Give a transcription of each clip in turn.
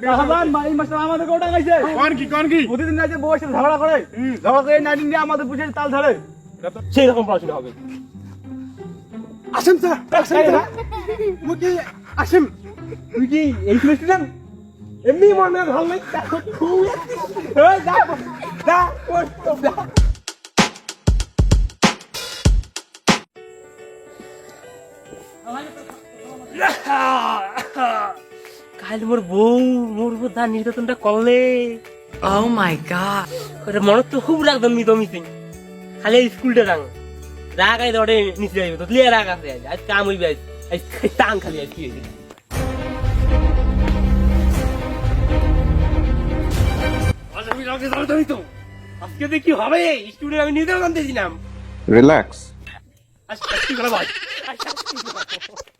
সাহাবান এই মাস্টার আমাদের কেউ টাঙাইছে কোন কি কোন কি? প্রতিদিন রাতে বউয়ের সাথে ঝগড়া করে ঝগড়া করে নাইটিন দিয়ে আমাদের বুঝে তাল ধরে সেই রকম পড়াশোনা হবে। আসেন স্যার আসেন স্যার। মুই আসেন। তুই কি এই স্টুডেন্ট এমনি মনে ভালো দেখো খুব কাল মোর বউ মোর তার নির্যাতনটা করলে। My god. ওটা মনে তো খুব রাগ দমি দমিতে খালি স্কুলটা রাগ রাগ আই দৌড়ে নিচে যাইবে তো ক্লিয়ার রাগ আছে আজ। কাম হইবে আজ আজ টাং খালি আজ কি হইবে। আজকে দেখি হবে স্টুডেন্ট আমি নিজেও জানতেছিলাম Relax. আজ ভাই? এমন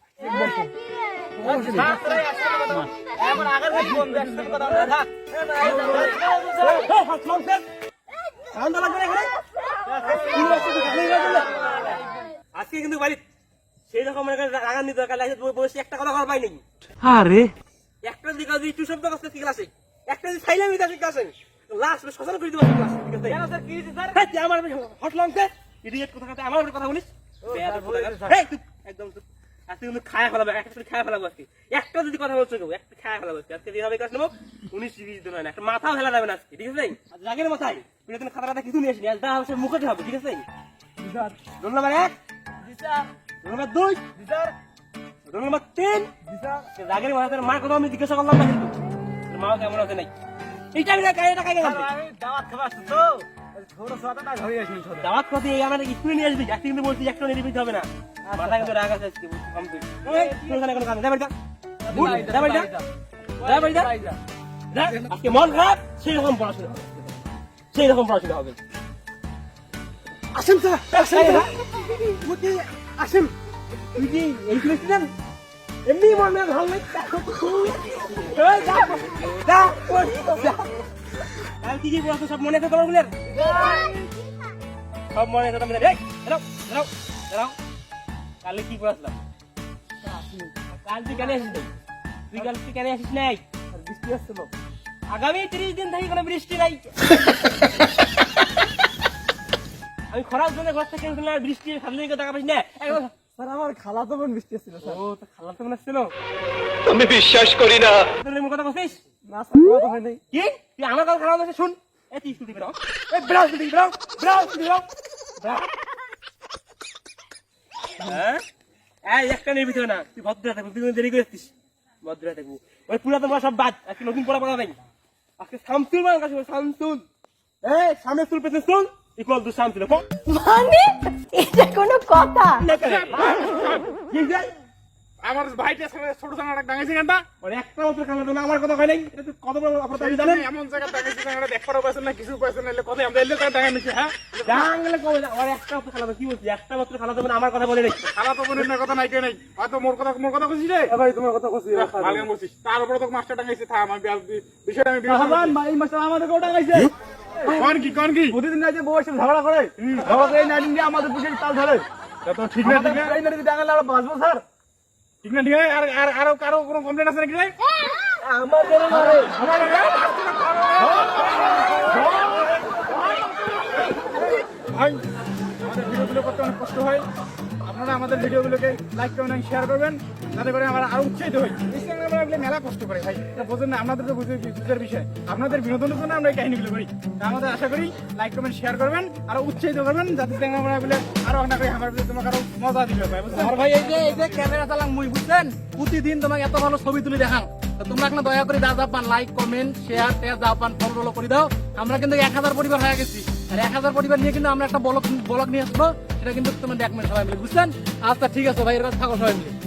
আজকে কিন্তু বাড়ি সেই রকম দরকার বসে একটা কথা কর পাইনি আরে একটা যদি কাজ একটু শব্দ একটা যদি লাস্ট শ্মশান করে দিবো ক্লাস ঠিক আছে। স্যার কি স্যার? আমার হট লংকে ইডিয়েট কথা আমার কথা বলিস? একদম। আজকে কিন্তু খায়া ফেলাবো একটা করে ফেলাবো আজকে। একটা যদি কথা বলছো কেউ একটা খায়া ফেলাবো আজকে। আজকে যেভাবে কাজ নেব উনিশ বিশ দিন হয় না। একটা মাথাও ফেলা যাবে না আজকে ঠিক আছে? রাগের মাথায়। তুই তুমি খাতা খাতা কিছু নিয়ে আসিনি। আজ দা হচ্ছে মুখে হবে ঠিক আছে? রোল নাম্বার এক। রোল নাম্বার দুই। রোল নাম্বার তিন। রাগের মাথায় মার কথা আমি জিজ্ঞাসা করলাম না কিন্তু। মা কেমন আছে নাই? এইটা আমি না কাজে টাকা গেলাম দাওয়াত খাবার তো। ছোট ছোট দাওয়াত কথা এই আমার স্কুলে নিয়ে আসবি আজকে কিন্তু বলছি একটা নিয়ে হবে না মাথা কিন্তু রাগ আছে আজকে কম তুই ওখানে কোনো কাজ নেই, যা যা। উঠ, যা বাড়ি যা। যা বাড়ি যা। যা। আজকে মন খারাপ সেই রকম পড়াশোনা হবে সেই রকম পড়াশোনা হবে আসেন স্যার আসেন স্যার আসেন তুই কি এই স্টুডেন্ট এমনি মনে ভালো যা যা কাল কি কি পড়াশোনা সব মনে আছে তোমার গুলের সব মনে আছে তোমার এই দাঁড়াও দাঁড়াও দাঁড়াও। কালে কি পড়াছিলাম কাল তুই কেন আসিস? তুই কাল তুই কেন আসিস নাই? বৃষ্টি আসছিল আগামী তিরিশ দিন থেকে কোনো বৃষ্টি নাই। আমি খরার জন্য ঘর থেকে বৃষ্টি সামনে টাকা পাইছি না। স্যার আমার খালা তো বোন বৃষ্টি আসছিল স্যার। ও তো মনে ছিল আমি বিশ্বাস করি না। এমন কথা বলছিস? না স্যার কথা হয় নাই। কি? তুই আমার কথা শুন। এ তুই বেরাও এ বেরাও স্কুটি বেরাও বেরাও স্কুটি বেরাও বেরাও। হ্যাঁ? এই একটা নিয়ে ভিতরে না। তুই ভদ্র থাকবি তুই দেরি করে আসছিস ভদ্র থাকবি ওই পুরাতন পড়া সব বাদ আজকে নতুন পড়া পড়া নাই। আজকে শামসুল মানে কাছে শামসুল। এই সামনে চুল পেছনে চুল টু শামসুল কো মানে এটা কোনো কথা আমার ভাইটা ছোট জানাটা ডাঙাইছে কেনটা ওর একটা মাত্র খানা তো না আমার কথা হয় নাই এটা কত বড় অপরাধ আমি জানেন এমন জায়গা ডাঙাইছে জানাটা দেখবার পাইছেন না কিছু পাইছেন না কথা আমরা এলে তার ডাঙাই নিছে হ্যাঁ জানলে কবে না ওর একটা মাত্র খানা কি বলছি একটা মাত্র খানা তো আমার কথা বলে নাই খালা তো বোনের না কথা নাই কেউ নাই হয়তো মোর কথা মোর কথা কইছিস রে ভাই তোমার কথা কইছি ভালো বলছিস তার উপরে তো মাস্টার ডাঙাইছে থাম আমি বিষয়টা আমি এই মাস্টার আমাদের কেউ করছি। কোন কি কোন কি প্রতিদিন রাতে বউয়ের সাথে ঝগড়া করে ঝগড়া করে নাইটিন দিয়ে আমাদের বুঝে তাল ধরে তা ঠিক না ঠিক না এই নাইটিন টাঙালে আমরা বাঁচবো স্যার ঠিক না ঠিক না আর আর আরও কারও কোনো কমপ্লেন আছে নাকি রে আমাদের মারে ভাই আমাদের ভিডিওগুলো করতে অনেক কষ্ট হয় আপনারা আমাদের ভিডিওগুলোকে লাইক করবেন শেয়ার করবেন, যাতে করে আমরা আরও উৎসাহিত হই। ইনস্টাগ্রামে এগুলো মেলা কষ্ট করে ভাই। এটা বোঝেন না, আপনাদের তো বুঝে বুঝার বিষয়। আপনাদের বিনোদনের জন্য আমরা এই কাহিনীগুলো করি। তা আমাদের আশা করি লাইক করবেন শেয়ার করবেন, আরও উৎসাহিত করবেন, যাতে আমরা এগুলো আরও অনেক করে আমার তোমাকে আরও মজা দিবে ভাই, বুঝছেন? আর ভাই, এই যে এই যে ক্যামেরা চালাং মুই, বুঝছেন? প্রতিদিন তোমাকে এত ভালো ছবি তুলে দেখান তো তোমরা এখন দয়া করে যা পান লাইক কমেন্ট শেয়ার টেয়ার যা পান ফলো করে দাও। আমরা কিন্তু এক হাজার পরিবার হয়ে গেছি। আর এক হাজার পরিবার নিয়ে কিন্তু আমরা একটা ব্লগ ব্লগ নিয়ে আসব। সেটা কিন্তু তোমরা মিনিট সবাই মিলে বুঝলেন আচ্ছা ঠিক আছে, ভাই এরকম থাকো সবাই মিলে।